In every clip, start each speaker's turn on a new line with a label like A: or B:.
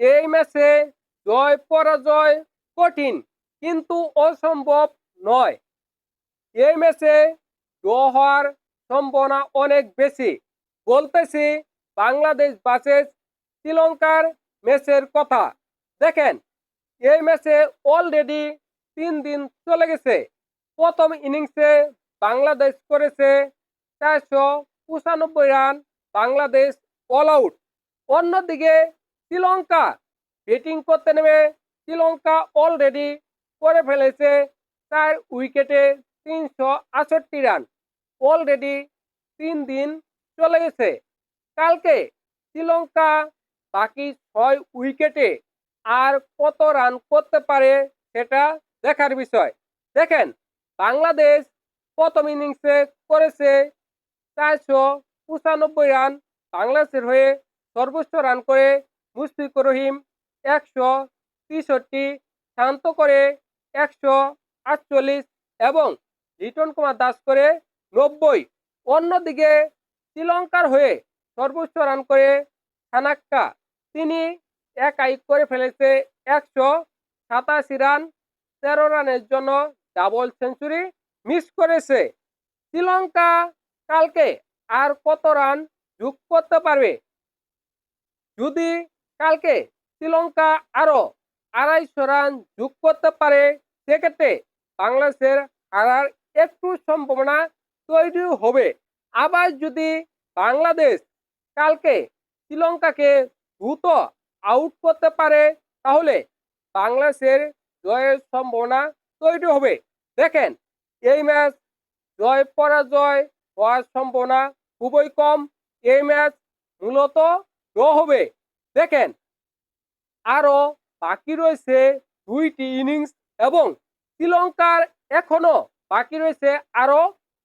A: এই ম্যাচে জয় পরাজয় কঠিন, কিন্তু অসম্ভব নয়। এই ম্যাচে ড্র হওয়ার সম্ভাবনা অনেক বেশি। বলতেছি, বাংলাদেশ ভার্সেস শ্রীলঙ্কার ম্যাচের কথা। দেখেন, এই ম্যাচে অলরেডি তিন দিন চলে গেছে। প্রথম ইনিংসে বাংলাদেশ করেছে চারশো পঁচানব্বই রান, বাংলাদেশ অল আউট অন্যদিকে শ্রীলঙ্কা। ব্যাটিং করতে নেমে শ্রীলঙ্কা অলরেডি করে ফেলেছে চার উইকেটে তিনশো আটষট্টি রান অলরেডি তিন দিন চলে গেছে। কালকে শ্রীলঙ্কা বাকি ছয় উইকেটে আর কত রান করতে পারে সেটা দেখার বিষয়। দেখেন, বাংলাদেশ প্রথম ইনিংসে করেছে চারশো পঁচানব্বই রান বাংলাদেশের হয়ে সর্বোচ্চ রান করে মুশফিকুর রহিম একশো তেষট্টি, শান্ত করে একশো আটচল্লিশ এবং লিটন কুমার দাস করে নব্বই। অন্যদিকে শ্রীলঙ্কার হয়ে সর্বোচ্চ রান করে থানাক্কা তিনি একাই করে ফেলেছে একশো সাতাশি রান তেরো রানের জন্য ডাবল সেঞ্চুরি মিস করেছে। শ্রীলঙ্কা কালকে আর কত রান যোগ করতে পারবে? যদি কালকে শ্রীলঙ্কা আরও আড়াইশো রান যোগ করতে পারে, সেক্ষেত্রে বাংলাদেশের হারার একটু সম্ভাবনা তৈরি হবে। আবার যদি বাংলাদেশ কালকে শ্রীলঙ্কাকে দ্রুত আউট করতে পারে, তাহলে বাংলাদেশের জয়ের সম্ভাবনা তৈরি হবে। দেখেন, এই ম্যাচ জয় পরাজয় হওয়ার সম্ভাবনা খুবই কম। এই ম্যাচ মূলত ড্র হবে। দেখেন আরও বাকি রয়েছে দুইটি ইনিংস এবং শ্রীলঙ্কার এখনও বাকি রয়েছে আরও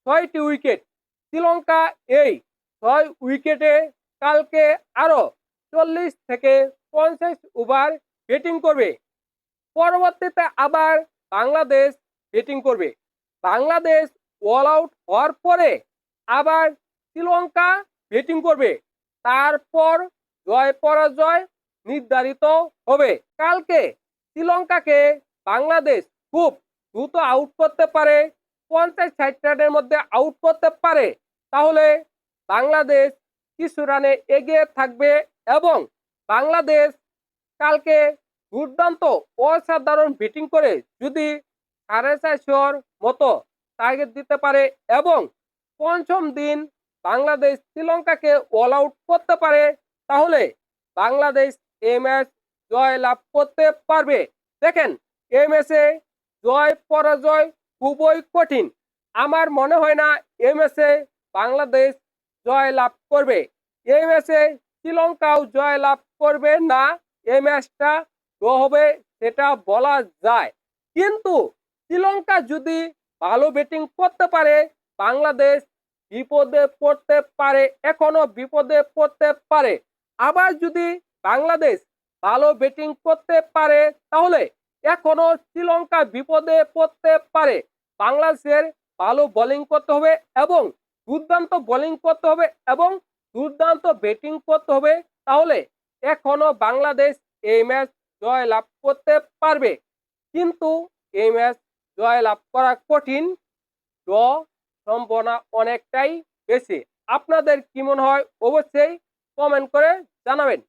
A: ছয়টি উইকেট। শ্রীলঙ্কা এই ছয় উইকেটে কালকে আরও চল্লিশ থেকে পঞ্চাশ ওভার ব্যাটিং করবে। পরবর্তীতে আবার বাংলাদেশ ব্যাটিং করবে। বাংলাদেশ অল আউট হওয়ার পরে আবার শ্রীলঙ্কা ব্যাটিং করবে। তারপর জয় পরাজয় নির্ধারিত হবে। কালকে শ্রীলঙ্কাকে বাংলাদেশ খুব দ্রুত আউট করতে পারে, পঞ্চাশ ষাট রানের মধ্যে আউট করতে পারে। তাহলে বাংলাদেশ কিছু রানে এগিয়ে থাকবে এবং বাংলাদেশ কালকে দুর্দান্ত অসাধারণ ব্যাটিং করে যদি সাড়ে চারশোর মতো টার্গেট দিতে পারে এবং পঞ্চম দিন বাংলাদেশ শ্রীলঙ্কাকে অল আউট করতে পারে তাহলে বাংলাদেশ এই ম্যাচ জয় লাভ করতে পারবে। দেখেন এই ম্যাচে জয় পরাজয় খুবই কঠিন। আমার মনে হয় না এই ম্যাচে বাংলাদেশ জয় লাভ করবে। এই ম্যাচে শ্রীলঙ্কাও জয় লাভ করবে না এই ম্যাচটা ড্র হবে সেটা বলা যায়। কিন্তু শ্রীলঙ্কা যদি ভালো ব্যাটিং করতে পারে, বাংলাদেশ বিপদে পড়তে পারে, এখনও বিপদে পড়তে পারে। আবার যদি বাংলাদেশ ভালো ব্যাটিং করতে পারে, তাহলে এখনও শ্রীলঙ্কা বিপদে পড়তে পারে। বাংলাদেশের ভালো বোলিং করতে হবে এবং দুর্দান্ত বোলিং করতে হবে এবং দুর্দান্ত ব্যাটিং করতে হবে, তাহলে এখনও বাংলাদেশ এই ম্যাচ জয় লাভ করতে পারবে। কিন্তু এই ম্যাচ জয় লাভ করা কঠিন ড্র সম্ভাবনা অনেকটাই বেশি। আপনাদের কি মনে হয়? অবশ্যই কমেন্ট করে জানাবেন।